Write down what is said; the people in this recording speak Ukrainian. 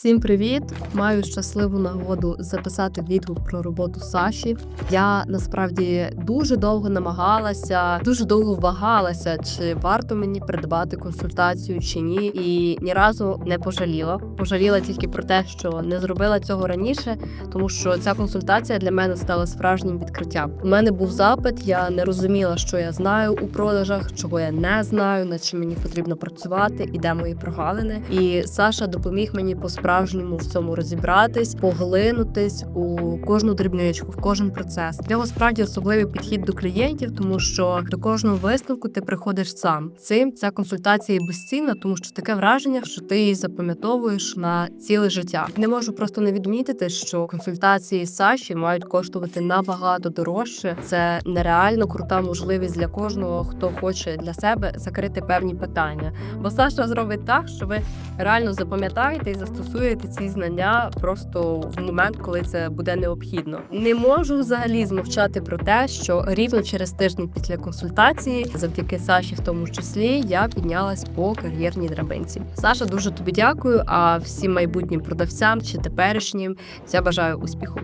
Всім привіт! Маю щасливу нагоду записати відгук про роботу Саші. Я насправді дуже довго намагалася, дуже довго вагалася, чи варто мені придбати консультацію чи ні, і ні разу не пожаліла. Пожаліла тільки про те, що не зробила цього раніше, тому що ця консультація для мене стала справжнім відкриттям. У мене був запит, я не розуміла, що я знаю у продажах, чого я не знаю, над чим мені потрібно працювати, і де мої прогалини. І Саша допоміг мені по-справжньому в цьому розібратись, поглинутись у кожну дрібничку, в кожен процес. Нього справді особливий підхід до клієнтів, тому що до кожного висновку ти приходиш сам. Цим ця консультація і безцінна, тому що таке враження, що ти її запам'ятовуєш на ціле життя. Не можу просто не відмітити, що консультації Саші мають коштувати набагато дорожче. Це нереально крута можливість для кожного, хто хоче для себе закрити певні питання. Бо Саша зробить так, що ви реально запам'ятаєте і застосуєте ці знання просто в момент, коли це буде необхідно. Не можу взагалі змовчати про те, що рівно через тиждень після консультації, завдяки Саші, в тому числі, я піднялась по кар'єрній драбинці. Саша, дуже тобі дякую. А всім майбутнім продавцям чи теперішнім я бажаю успіху.